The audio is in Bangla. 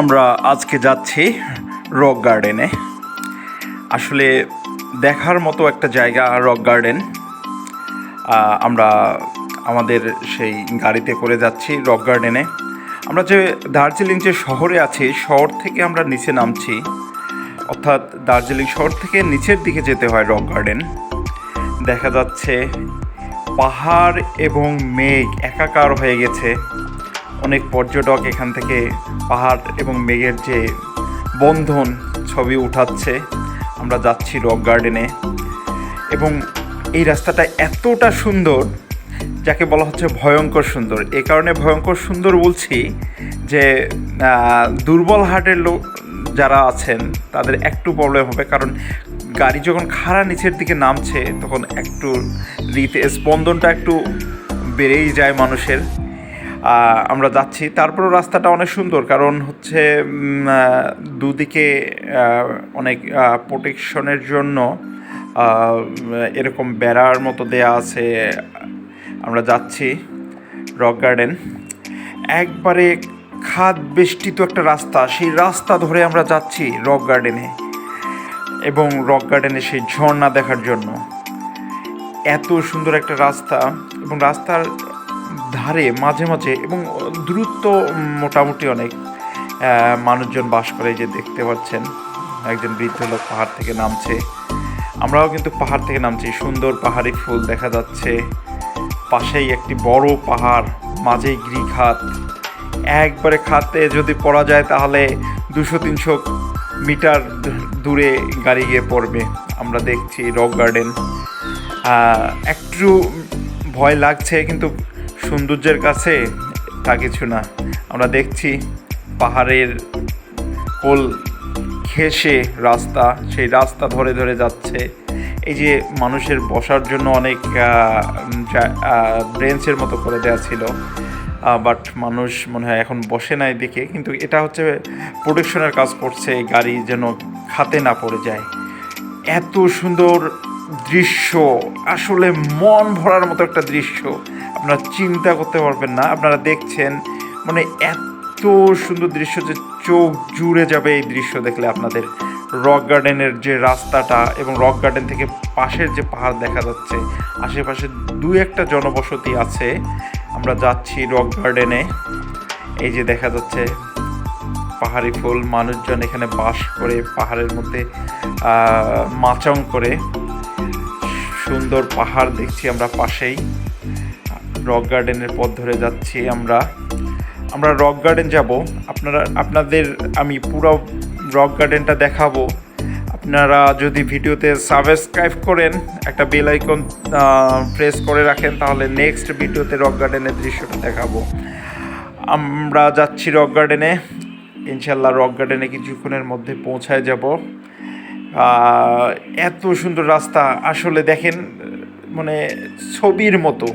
আমরা আজকে যাচ্ছি রক গার্ডেনে। আসলে দেখার মতো একটা জায়গা রক গার্ডেন। আমরা আমাদের সেই গাড়িতে করে যাচ্ছি রক গার্ডেনে। আমরা যে দার্জিলিং যে শহরে আছি, শহর থেকে আমরা নিচে নামছি। অর্থাৎ দার্জিলিং শহর থেকে নিচের দিকে যেতে হয় রক গার্ডেন। দেখা যাচ্ছে পাহাড় এবং মেঘ একাকার হয়ে গেছে। অনেক পর্যটক এখান থেকে পাহাড় এবং মেঘের যে বন্ধন ছবি উঠাচ্ছে, আমরা যাচ্ছি রক গার্ডেনে। এবং এই রাস্তাটা এতটা সুন্দর, যাকে বলা হচ্ছে ভয়ঙ্কর সুন্দর। এ কারণে ভয়ঙ্কর সুন্দর বলছি যে দুর্বল হার্টের লোক যারা আছেন, তাদের একটু প্রবলেম হবে। কারণ গাড়ি যখন খাড়া নিচের দিকে নামছে, তখন একটু রীতে স্পন্দনটা একটু বেড়েই যায় মানুষের। আমরা যাচ্ছি। তারপরেও রাস্তাটা অনেক সুন্দর, কারণ হচ্ছে দুদিকে অনেক প্রোটেকশনের জন্য এরকম বেড়ার মতো দেয়া আছে। আমরা যাচ্ছি রক গার্ডেন একবারে খাদ বেষ্টিত একটা রাস্তা, সেই রাস্তা ধরে আমরা যাচ্ছি রক গার্ডেনে এবং রক গার্ডেনে সেই ঝর্ণা দেখার জন্য। এত সুন্দর একটা রাস্তা এবং রাস্তার ধারে মাঝে মাঝে এবং দ্রুত মোটামুটি অনেক মানুষজন বাস করে যে দেখতে পাচ্ছেন, একজন বৃদ্ধ লোক পাহাড় থেকে নামছে। আমরাও কিন্তু পাহাড় থেকে নামছি, সুন্দর পাহাড়ি ফুল দেখা যাচ্ছে। পাশেই একটি বড় পাহাড়, মাঝেই গিরিখাত একবারে খাতে যদি পড়া যায় তাহলে দুশো তিনশো মিটার দূরে গাড়ি গিয়ে পড়বে। আমরা দেখছি রক গার্ডেন। একটু ভয় লাগছে কিন্তু সৌন্দর্যের কাছে তা কিছু না। আমরা দেখছি পাহাড়ের কোল ঘেসে রাস্তা, সেই রাস্তা ধরে ধরে যাচ্ছে। এই যে মানুষের বসার জন্য অনেক ব্রেঞ্চের মতো করে দেওয়া ছিল। বাট মানুষ মনে হয় এখন বসে নাই দেখে কিন্তু এটা হচ্ছে প্রোটেকশনের কাজ করছে গাড়ি যেন খাতে না পড়ে যায়। এত সুন্দর দৃশ্য, আসলে মন ভরার মতো একটা দৃশ্য। আপনারা চিন্তা করতে পারবেন না, আপনারা দেখছেন মানে এত সুন্দর দৃশ্য যে চোখ জুড়ে যাবে এই দৃশ্য দেখলে আপনাদের। রক গার্ডেনের যে রাস্তাটা এবং রক গার্ডেন থেকে পাশের যে পাহাড় দেখা যাচ্ছে, আশেপাশে দু একটা জনবসতি আছে। আমরা যাচ্ছি রক গার্ডেনে, এই যে দেখা যাচ্ছে পাহাড়ি ফুল, মানুষজন এখানে বাস করে পাহাড়ের মধ্যে মাচং করে। সুন্দর পাহাড় দেখছি আমরা পাশেই। রক গার্ডেনের পথ ধরে যাচ্ছি আমরা। আমরা রক গার্ডেন যাব। আপনারা, আপনাদের আমি পুরো রক গার্ডেনটা দেখাবো। আপনারা যদি ভিডিওতে সাবস্ক্রাইব করেন, একটা বেল আইকন প্রেস করে রাখেন, তাহলে নেক্সট ভিডিওতে রক গার্ডেনের দৃশ্যটা দেখাবো। আমরা যাচ্ছি রক গার্ডেনে। ইনশাল্লাহ রক গার্ডেনে কিছুক্ষণের মধ্যে পৌঁছায় যাব। এত সুন্দর রাস্তা আসলে দেখেন মানে ছবির মতো।